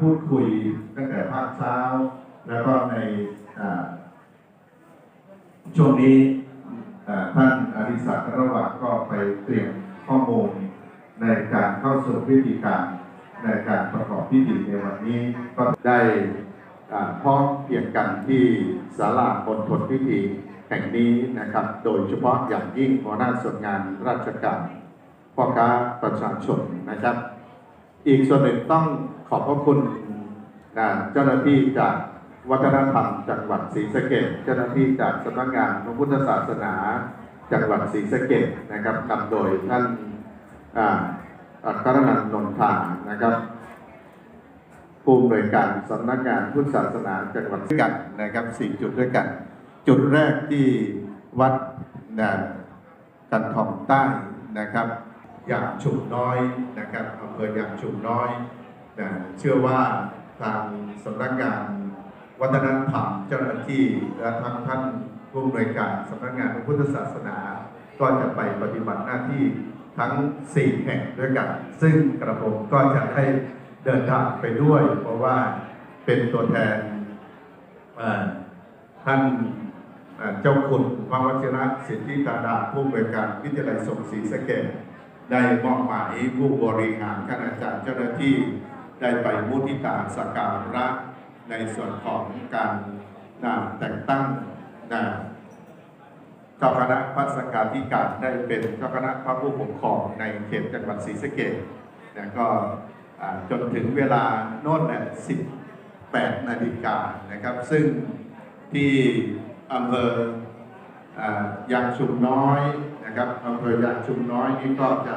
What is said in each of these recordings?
พูดคุยตั้งแต่ภาคเช้า แล้วก็ในช่วงนี้ท่านอริศักดิ์ระหว่างก็ไปเตรียมข้อมูลในการเข้าสู่พิธีการในการประกอบพิธีในวันนี้ก็ได้พร้อมเพียงกันที่ศาลาบนทนพิธีแห่งนี้นะครับ โดยเฉพาะอย่างยิ่งหัวหน้าส่วนงานราชการพ่อค้าประชาชนนะครับ อีกส่วนหนึ่งต้อง ขอบพระคุณอ่าเจ้าหน้าที่จากวัฒนธรรมจังหวัดศรีสะเกษเจ้าหน้าที่จากสำนักงานพระพุทธศาสนาจังหวัดศรีสะเกษนะครับนำโดยท่านอ่าอัครนันท์นนทานะครับผู้อำนวยการสำนักงานพุทธศาสนาจังหวัดด้วยกันนะครับสี่จุดด้วยกัน จุดแรกที่วัดนะกันทองใต้นะครับอย่างชุมน้อยนะครับอำเภออย่างชุมน้อย นะเชื่อว่าทางสำนักงานวัฒนธรรมเจ้าหน้าที่และทั้งท่านผู้อำนวยการสำนักงานพระพุทธศาสนา ก็จะไปปฏิบัติหน้าที่ทั้ง 4 แห่งด้วยกัน ซึ่งกระผมก็จะได้เดินทางไปด้วย เพราะว่าเป็นตัวแทนท่านเจ้าคุณพระวชิระสิทธิตาดาผู้บริการวิทยาลัยสงศรีสะเกษได้มอบหมายผู้บริหารคณาจารย์เจ้าหน้าที่ ได้ไปมุทิตาสการะในส่วนของการนะแต่งตั้งนะเจ้าคณะพระสังฆาธิการได้เป็นเจ้าคณะพระผู้ปกครองในเขตจังหวัดศรีสะเกษนะก็จนถึงเวลาโน่นเนี่ย18 นาฬิกานะครับ ซึ่งที่อำเภออยางชุมน้อยนะครับอำเภอยางชุมน้อยนี่ก็จะ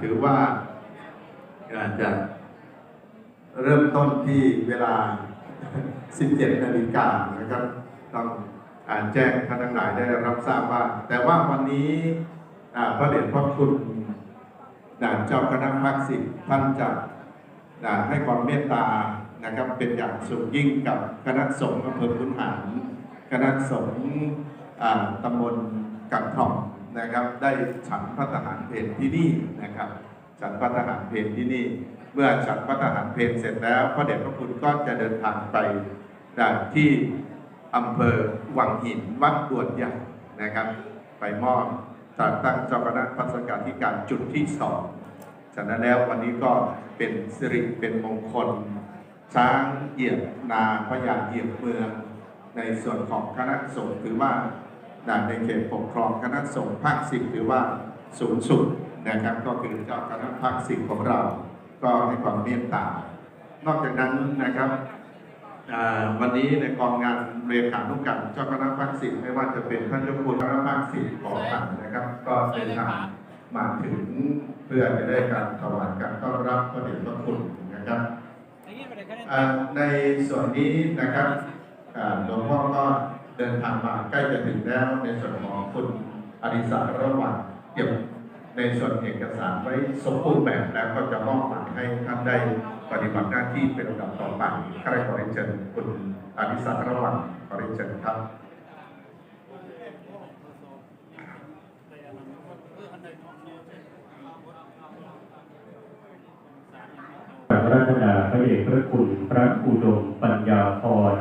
ถือว่าจะ เริ่มต้นที่เวลา 17 นาฬิกานะครับ ต้องอ่าแจ้งท่านทั้งหลายได้รับทราบว่า แต่ว่าวันนี้พระเดชพระคุณด่านเจ้าคณะภาคสิบท่านจะอ่าให้ความเมตตานะครับเป็นอย่างสูงยิ่งกับคณะสงฆ์อำเภอพุนหารคณะสงฆ์ตำบลกังทองนะครับ ได้ฉันพระทหารเพลที่นี่นะครับ ฉันพระทหารเพลที่นี่ เมื่อฉันพระทหารเพลเสร็จแล้วพระเดชพระคุณก็จะเดินทางไปด่านที่อำเภอวังหินวัดดวนใหญ่นะครับ ไปมอบจัดตั้งเจ้าคณะพัสการธิการจุดที่สองฉะนั้นแล้ววันนี้ก็เป็นสิริเป็นมงคล ช้างเหยียบนาพญาเหยียบเมือง ในส่วนของคณะสงฆ์ถือว่าด่านในเขตปกครองคณะสงฆ์ภาคสิบถือว่าสูงสุดนะครับก็คือเจ้าคณะภาคสิบของเรา ก็ให้ความเมตตา นอกจากนั้นนะครับวันนี้ในกองงานเรียนขานุกรรมเจ้าคณะภาคสิบไม่ว่าจะเป็นท่านเจ้าคุณคณะภาคสิบของท่านนะครับ ก็เดินทางมาถึงเพื่อจะได้การถวายการต้อนรับพระเดชพระคุณนะครับในส่วนนี้นะครับหลวงพ่อก็เดินทางมาใกล้จะถึงแล้วในส่วนของคุณอดิศักดิ์ระหว่างเก็บ ในส่วนเอกสารไว้สมบูรณ์แบบแล้วก็จะมอบหมายให้ท่านได้ปฏิบัติหน้าที่เป็นลำดับต่อไปข้าราชการเชิญคุณอดิศักระหว่างขอเรียนเชิญครับกราบรัตนาพระเดชพระคุณพระอุดมปัญญาพร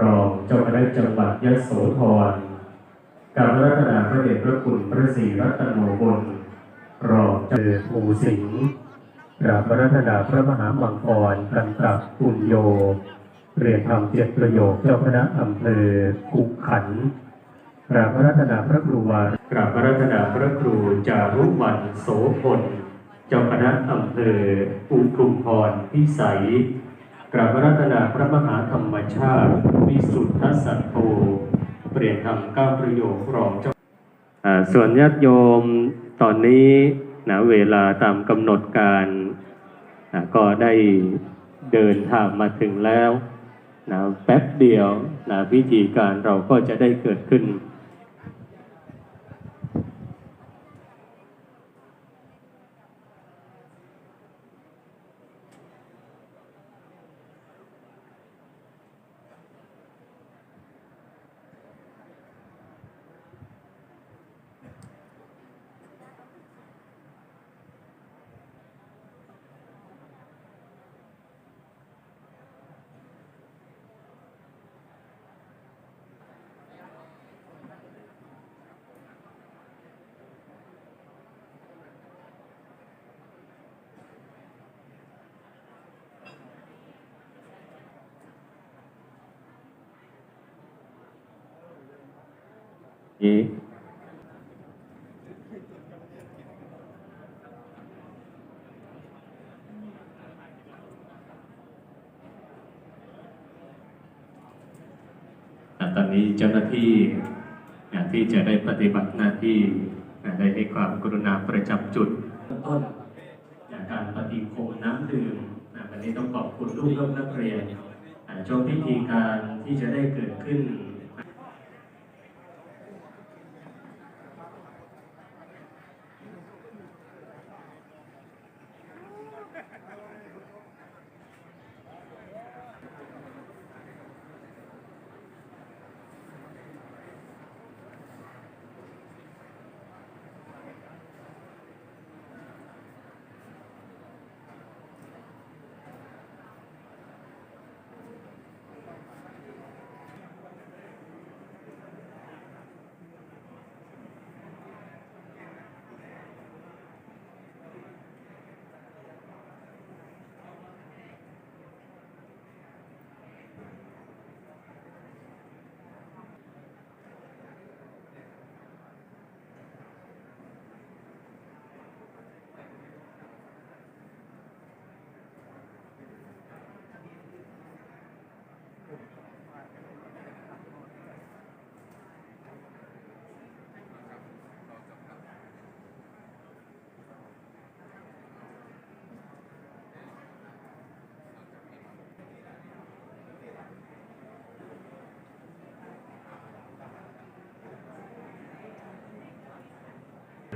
รองเจ้าคณะจังหวัดยโสธรกราบรัตนาพระเดชพระคุณพระศรีรัตนโนบล รองเจ้าภูสิงห์กราบรัตนาพระมหามังกรกันตะปุญโยเรียนธรรมเจ็ดประโยคเจ้าคณะอำเภอขุขันกราบรัตนาพระครูวากราบรัตนาพระครูจารุวรรณโสพลเจ้าคณะอำเภออุทุมพรพิสัยกราบรัตนาพระมหาธรรมชาติวิสุทธสัตโธเปลี่ยนธรรมเก้าประโยครองเจ้าอ่าส่วนญาติโยม ตอนนี้นะเวลาตามกำหนดการนะก็ได้เดินทางมาถึงแล้วนะแป๊บเดียวนะพิธีการเราก็จะได้เกิดขึ้น นี้อะตอนนี้เจ้าหน้าที่อะที่จะได้ปฏิบัติหน้าที่อะได้ให้ความกรุณาประจำจุดต้นจากการปฏิโคมน้ำดื่มอะวันนี้ต้องขอบคุณลูกเริ่มนักเรียนอะช่วงพิธีการที่จะได้เกิดขึ้น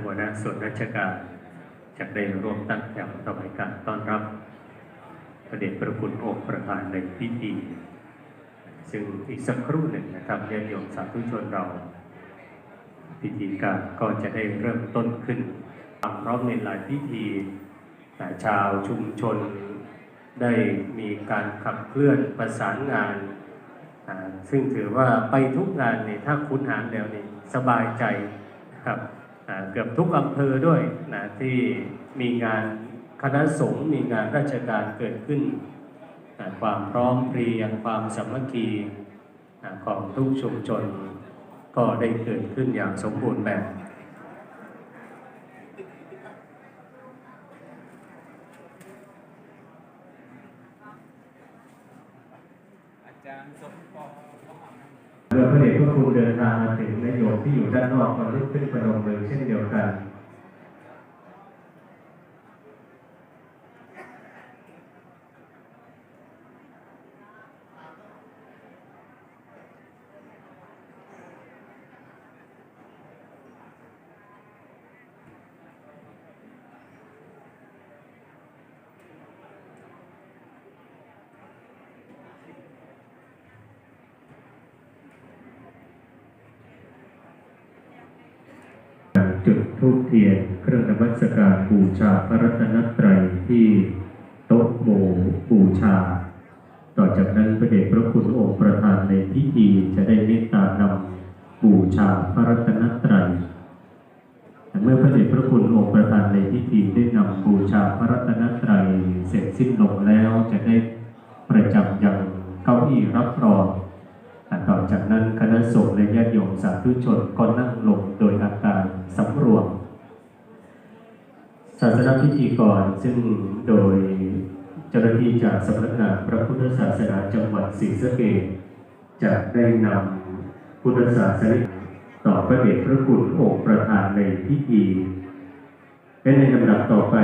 หั วหน้าส่วนราชการจะได้ร่วมตั้งแถวถวายการต้อนรับพระเดชพระคุณองค์ประธานในพิธีซึ่งอีกสักครู่หนึ่งนะครับญาติโยมสาธุชนเรา พิธีการก็จะได้เริ่มต้นขึ้นความพร้อมในหลายพิธีแต่ชาวชุมชนได้มีการขับเคลื่อนประสานงาน ซึ่งถือว่าไปทุกงานเนี่ยถ้าคุ้นหานแล้วนี่สบายใจนะครับ เกือบทุกอำเภอด้วยนะที่มีงานคณะสงฆ์มีงานราชการเกิดขึ้นนะความพร้อมเพรียงความสามัคคีนะของทุกชุมชนก็ได้เกิดขึ้นอย่างสมบูรณ์แบบ อาจารย์สมปอง เมื่อพระเดชพระคุณเดินทางมาถึงนายโยมที่อยู่ ด้านนอกก็ลุกขึ้นประนมมือเช่นเดียวกัน จุดทูปเทียน เครื่องนมัสการบูชาพระรัตนตรัยที่โต๊ะโมบูชา ต่อจากนั้นพระเดชพระคุณองค์ประธานในพิธีจะได้เมตตานำบูชาพระรัตนตรัยเมื่อพระเดชพระคุณองค์ประธานในพิธีได้นำบูชาพระรัตนตรัยเสร็จสิ้นลงแล้วจะได้ประจำยังเก้าอี้รับรอง ต่อจากนั้นคณะสงฆ์และญาติโยมสาธุชนก็นั่งลงโดยอาการสำรวม ศาสนพิธีกรซึ่งโดยเจ้าหน้าที่จากสำนักงานพระพุทธศาสนาจังหวัดศรีสะเกษจะได้นำพุทธศาสนิกต่อพระเดชพระคุณองค์ประธานในพิธีและในลำดับต่อไป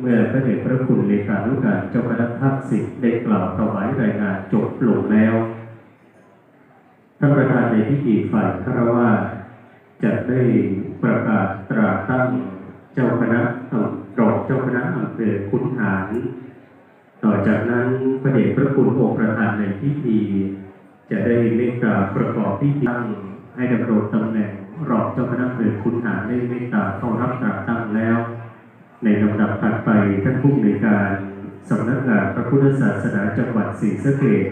เมื่อพระเดชพระคุณเลขานุการเจ้าคณะภาคสิบได้กล่าวถวายรายงานจบลงแล้ว ท่านประธานในพิธีฝ่ายคารวะจะได้ประกาศตราตั้งเจ้าคณะตรองเจ้าคณะอำเภอขุนหารต่อจากนั้นพระเดชพระคุณองค์ประธานในพิธี จะได้เมตตาประกอบพิธีตั้งให้ดำรงตำแหน่งรองเจ้าคณะอำเภอขุนหารได้เมตตาเข้ารับตราตั้งแล้ว ในลำดับถัดไปท่านผู้ในวยการสำนักงานพระพุทธศาสนาจังหวัดศรีสะเกษ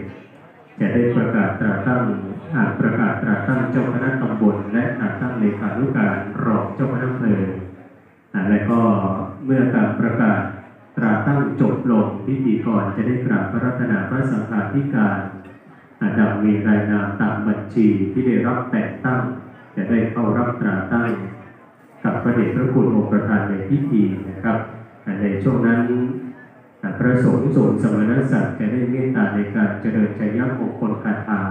จะได้ประกาศตราตั้งอ่านประกาศตราตั้งเจ้าคณะตำบลและตราตั้งเลขานุการรองเจ้าคณะอำเภออ่และก็เมื่อการประกาศตราตั้งจบลงพิธีกรจะได้กราบพระรัตนาพระสังฆาธิการอาดังมีรายนามตามบัญชีที่ได้รับแต่งตั้ง จะได้เข้ารับตราตั้งกับพระเดชพระคุณองค์ประธานในพิธีนะครับในช่วงนั้น พระสงฆ์ทรงสมณศักดิ์จะได้เมตตาในการเจริญชัยยมงคลคาถา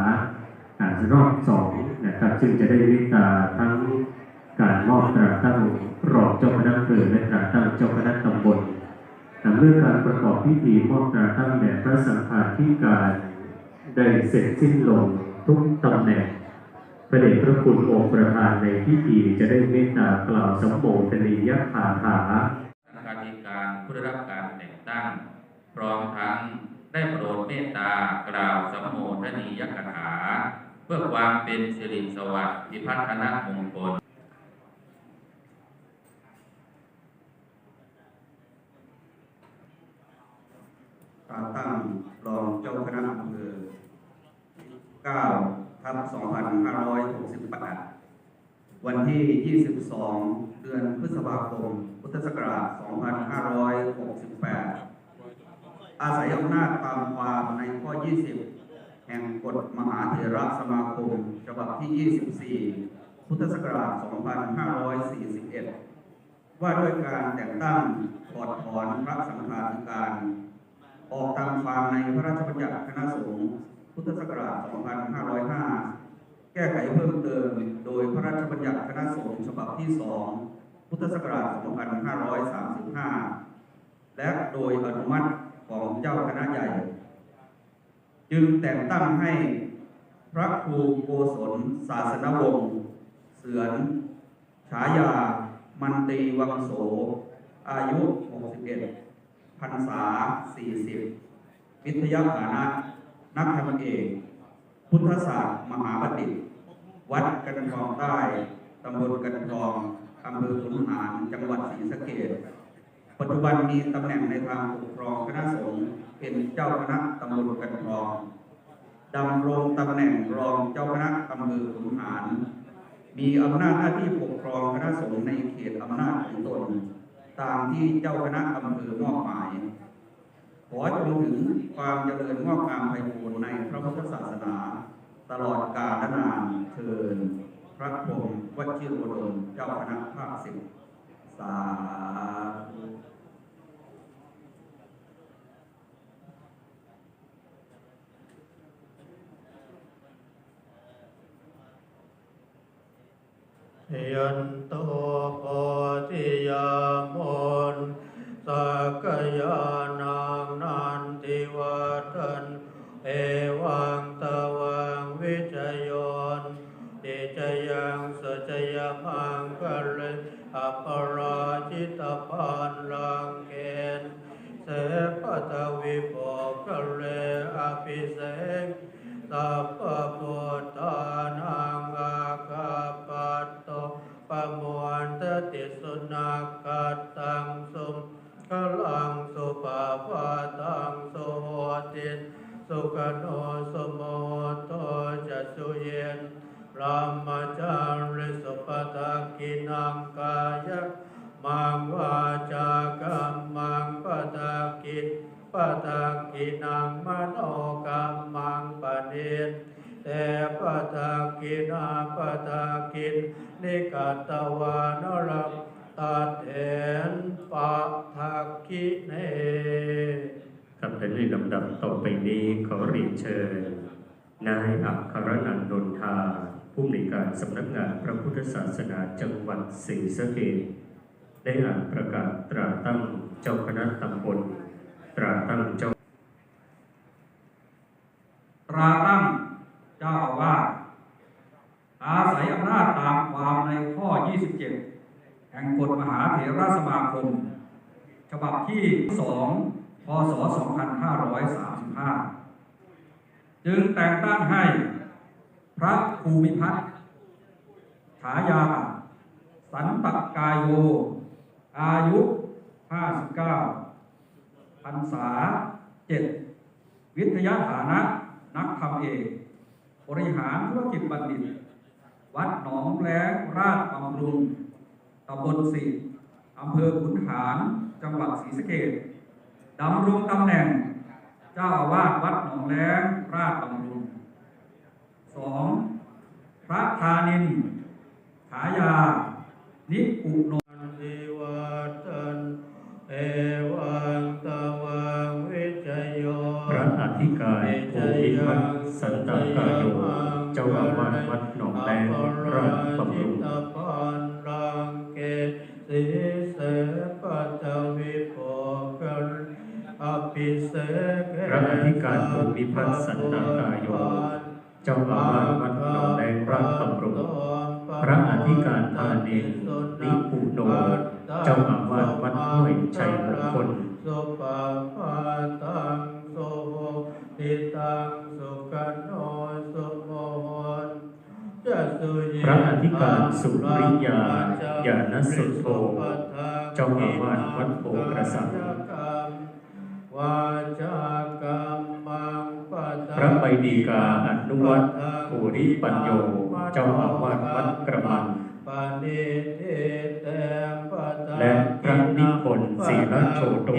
อ่ารอบสองนะครับซึ่งจะได้เมตตาทั้งการมอบตราตั้งรองเจ้าคณะอำเภอและตราตั้งเจ้าคณะตำบลแต่เมื่อการประกอบพิธีมอบตราตั้งแด่พระสังฆาธิการได้เสร็จสิ้นลงทุกตำแหน่งพระเดชพระคุณองค์ประธานในพิธีจะได้เมตตากล่าวสมโภชนียคาถาคณะธิการผู้ได้รับการ แต่งตั้งพร้อมทั้งได้โปรดเมตตากล่าวสมโมทนียกถา เพื่อความเป็นสิริสวัสดิ์พิพัฒนมงคลการตั้งรองเจ้าคณะอำเภอ9ทับ2568 วันที่ 22 เดือนพฤษภาคม พุทธศักราช 2568 อาศัยอำนาจตามความในข้อ 20 แห่งกฎมหาเถรสมาคม ฉบับที่ 24 พุทธศักราช 2541 ว่าด้วยการแต่งตั้งถอดถอนพระสังฆาธิการ ออกตามความในพระราชบัญญัติคณะสงฆ์พุทธศักราช 2505 แก้ไขเพิ่มเติม โดยพระราชบัญญัติคณะสงฆ์ฉบับที่ 2 พุทธศักราช 2535 และโดยอนุมัติของเจ้าคณะใหญ่ จึงแต่งตั้งให้พระครูโกศลศาสนวงศ์เสือนฉายา มันตีวังโส อายุ 61พรรษา 40 วิทยาฐานะ นักธรรมเอก พุทธศาสตร์ มหาบัณฑิต วัดกันทองใต้ตำบลกันทองอำเภอขุนหารจังหวัดศรีสะเกษปัจจุบันมีตำแหน่งในทางปกครองคณะสงฆ์เป็นเจ้าคณะตำบลกันทองดำรงตำแหน่งรองเจ้าคณะอำเภอขุนหาร มีอำนาจหน้าที่ปกครองคณะสงฆ์ในเขตอำนาจของตนตามที่เจ้าคณะอำเภอมอบหมาย ขอจงถึงความเจริญงอกงามไพบูรณ์ในพระพุทธศาสนา ตลอดกาลนานเทินพระพรมวชิโรดมเจ้าคณะภาคสิบสาธุยันโตโพธิยา มังคะเลอปราจิตพันลังเกณฑ์เสปตวิโภคะเลอภิเสกสัพพะพุทธานังอาคาปัตโตปะมวนตติสุนักขัตตังสุมกลังสุปาปาตังสุโหตินสุขโนสุโมโตจะสุเยนรามาต กินังกายะมังวาจากัมมังปตักกินปะทากินังมโนกรรมังปะเนนแต่ปะทากินาปะทากินนิกัตตวานรัตัดเห็นปะทากิเนครับในเรื่องลำดับต่อไปนี้ขอเรียนเชิญ นายอัครนันท์นนทา ผู้อำนการสำนักงานพระพุทธศาสนาจังหวัดศรีสะเกษได้อ่านประกาศตราตั้งเจ้าคณะตำบลตราตั้งเจ้า ตราตั้งเจ้าอาวาสอาศัยอำนาจตามความในข้อ 27 แห่งกฎมหาเถรสมาคม ฉบับที่ 2 พศ 2535 จึงแต่งตั้งให้ พระภูมิพัฒน์ฉายา สันตกายโย อายุ 59พรรษา 7 วิทยาฐานะ นักธรรมเอก บริหารธุรกิจบัณฑิต วัดหนองแล้งราชบำรุงตำบลสิอำเภอขุนหาร จังหวัดศรีสะเกษดำรงตำแหน่ง เจ้าอาวาสวัดหนองแล้งราชบำรุง 2. พระธานินายา นิปุโนทิวัตันเอวังตวังวิจโยพระอธิการภูมิพัฒน์สันตกายโยเจ้าอาวาสวัดหนองแดงราชบำรุงตปันรังเกสิเสปัตวิโภกันอภิเสกพระอธิการภูมิพัฒน์สันตกายโย เจ้าอาวาสวัดหนองแดงราชบำรุงพระอธิการพาเนรนิปุโนเจ้าอาวาสวัดห้วยชัยมงคลสุปาปาตังสุโหติตังสุกันโนสุโมหนจะสุยิพระอธิการสุริยาญาณสุโธเจ้าอาวาสวัดโพกระสังวาจากรรมังปัต พระไปดีกาอนุวัตภูริปัญโย เจ้าอาวาสวัดกระมังและพระนิพนธ์ศรีรัชโชโต